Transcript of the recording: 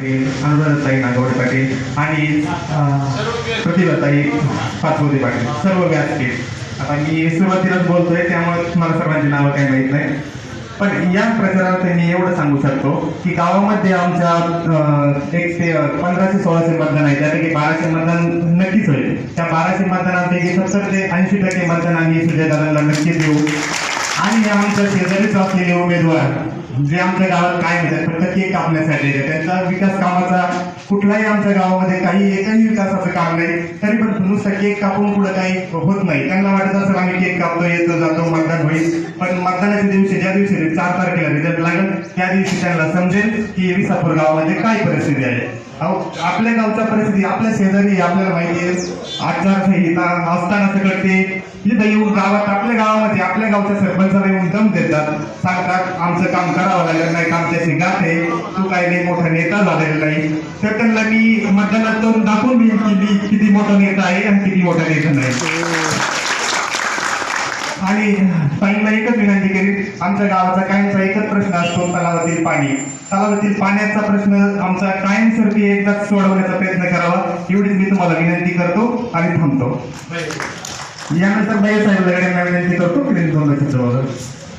अनुदानताई नागवडे पाटील आणि प्रतिभाताई पाचवते पाटील सर्व व्यासपीठ. आता मी सुरुवातीलाच बोलतोय त्यामुळे तुम्हाला सर्वांची नावं काही माहीत नाही. पण या प्रचारात मी एवढं सांगू शकतो की गावामध्ये आमच्या एक ते पंधराशे सोळाशे मतदान आहे. त्यापैकी बाराशे मतदान नक्कीच होईल. त्या बाराशे मतदानापैकी सत्तर ते ऐंशी टक्के मतदान आम्ही सुजयदारांना नक्कीच देऊ. आणि हे आमच्या शेजारीच असलेले उमेदवार जे आमच्या गावात काय म्हणतात फक्त केक कापण्यासाठी त्यांचा विकास कामाचा कुठलाही आमच्या गावामध्ये काही एकही विकासाचं काम नाही तरी पण नुसतं केक कापून पुढे काही होत नाही. त्यांना वाटत असेल आम्ही केक कापतो येतो जातो मतदान होईल. पण मतदानाच्या दिवशी ज्या दिवशी त्या दिवशी त्यांना समजेल की विसापूर गावामध्ये काय परिस्थिती आहे. आपल्या गावच्या परिस्थिती आपल्या शेजारी आपल्याला माहिती आहे. आचारसंहिता असताना सगळं ते इथं येऊन गावात आपल्या गावामध्ये आपल्या गावच्या सरपंचाला येऊन दम देतात. सांगतात आमचं काम करावं लागलं नाही आमच्याशी गाठ आहे. तू काय नाही मोठा नेता झालेला नाही. तर त्यांना मी मतदानात करून दाखवून देईन की मी किती मोठा नेता आहे आणि किती मोठा नेता नाही. आणि ताईंना एकच विनंती केली. आमच्या गावाचा कायमचा एकच प्रश्न असतो तलावातील पाणी. तलावातील पाण्याचा प्रश्न आमचा कायमस्वरूपी एकदाच सोडवण्याचा प्रयत्न करावा एवढीच मी तुम्हाला विनंती करतो आणि थांबतो. यानंतर बाई साहेब